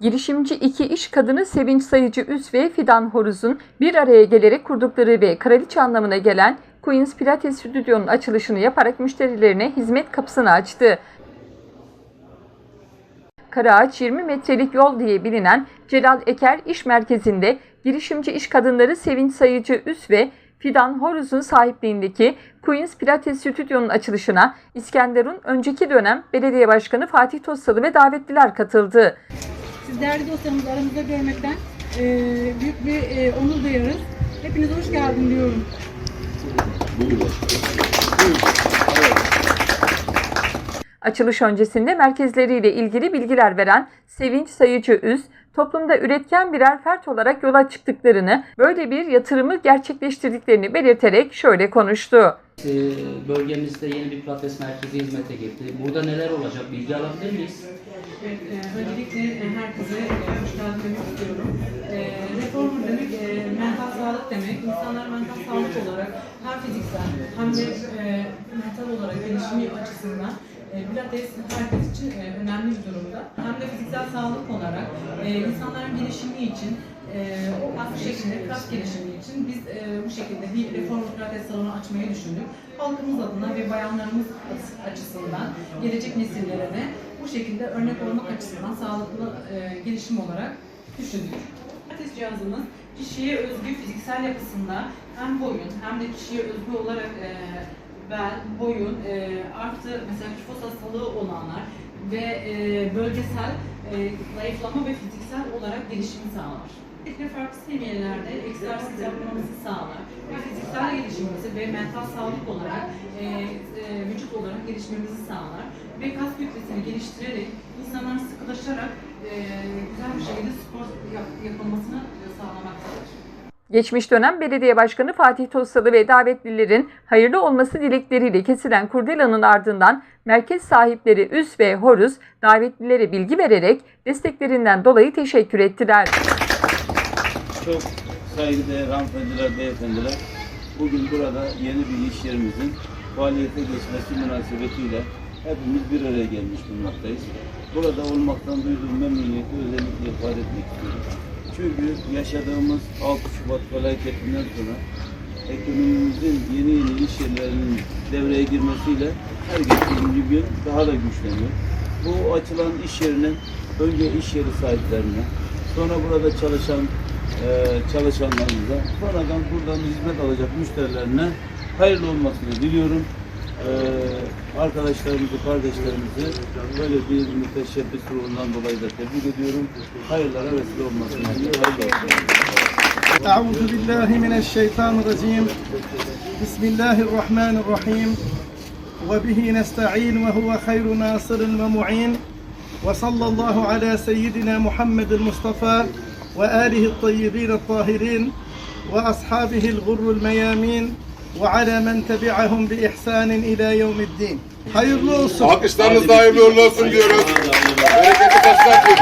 Girişimci iki iş kadını Sevinç Sayıcı Üs ve Fidan Horuz'un bir araya gelerek kurdukları ve kraliçe anlamına gelen Queen's Pilates Stüdyo'nun açılışını yaparak müşterilerine hizmet kapısını açtı. Karaağaç 20 metrelik yol diye bilinen Celal Eker İş Merkezi'nde girişimci iş kadınları Sevinç Sayıcı Üs ve Fidan Horuz'un sahipliğindeki Queen's Pilates Stüdyo'nun açılışına İskenderun önceki dönem belediye başkanı Fatih Tossalı ve davetliler katıldı. Siz değerli dostlarımızı aramızda görmekten e, büyük bir e, onur duyarız. Hepinize hoş geldin diyorum. Açılış öncesinde merkezleriyle ilgili bilgiler veren Sevinç Sayıcı Üz, toplumda üretken birer fert olarak yola çıktıklarını, böyle bir yatırımı gerçekleştirdiklerini belirterek şöyle konuştu. Ee, Bölgemizde yeni bir pilates merkezi hizmete girdi. Burada neler olacak bilgi alabilir miyiz? Evet, e, öncelikle e, herkese e, hoş geldin demek istiyorum. E, reform demek e, mental sağlık demek. İnsanlar mental sağlık olarak hem fiziksel hem de e, mental olarak gelişimi açısından e, Pilates herkes için e, önemli bir durumda. Hem de fiziksel sağlık olarak e, insanların gelişimi için e, o kas şeklinde kas gelişimi için biz e, bu şekilde bir reform pilates salonu açmayı düşündük. Halkımız adına ve bayanlarımız açısından gelecek nesillere de bu şekilde örnek olmak açısından sağlıklı e, gelişim olarak düşündük. Pilates cihazımız kişiye özgü fiziksel yapısında hem boyun hem de kişiye özgü olarak e, bel, boyun, e, artı mesela kifoz hastalığı olanlar ve e, bölgesel e, zayıflama ve fiziksel olarak gelişimi sağlar. Ve farklı seviyelerde egzersiz yapmamızı sağlar. Ve fiziksel gelişimimizi ve mental sağlık olarak, e, gelişmemizi sağlar. Ve kas kütlesini geliştirerek, insanların sıkılaşarak e, güzel bir şekilde spor yap, yapılmasını sağlamaktadır. Geçmiş dönem belediye başkanı Fatih Tossalı ve davetlilerin hayırlı olması dilekleriyle kesilen kurdelanın ardından merkez sahipleri Üs ve Horuz davetlilere bilgi vererek desteklerinden dolayı teşekkür ettiler. Çok saygıdeğer hanımefendiler, beyefendiler. Bugün burada yeni bir iş yerimizin faaliyete geçmesi münasebetiyle hepimiz bir araya gelmiş bulunmaktayız. Burada olmaktan duyduğum memnuniyeti özellikle ifade etmek istiyorum. Çünkü yaşadığımız 6 Şubat felaketinden sonra ekonomimizin yeni yeni iş yerlerinin devreye girmesiyle her geçtiğimiz gün daha da güçleniyor. Bu açılan iş yerinin önce iş yeri sahiplerine, sonra burada çalışan e, çalışanlarımıza, sonradan buradan hizmet alacak müşterilerine hayırlı olmasını diliyorum. E, arkadaşlarımızı, kardeşlerimizi böyle bir müteşebbis ruhundan dolayı da tebrik ediyorum. Hayırlara vesile olmasını diliyorum. Hayırlı olsun. أعوذ بالله من الشيطان الرجيم بسم الله الرحمن الرحيم وبه نستعين وهو خير ناصر ومعين وصلى الله على سيدنا محمد المصطفى وآله الطيبين الطاهرين وأصحابه الغر الميامين وعلى من tabi'ahum bi ihsanin ila yevmiddin. Hayırlı olsun. Alkışlarınızla hayırlı uğurlu olsun diyoruz. Bereketi başlatın.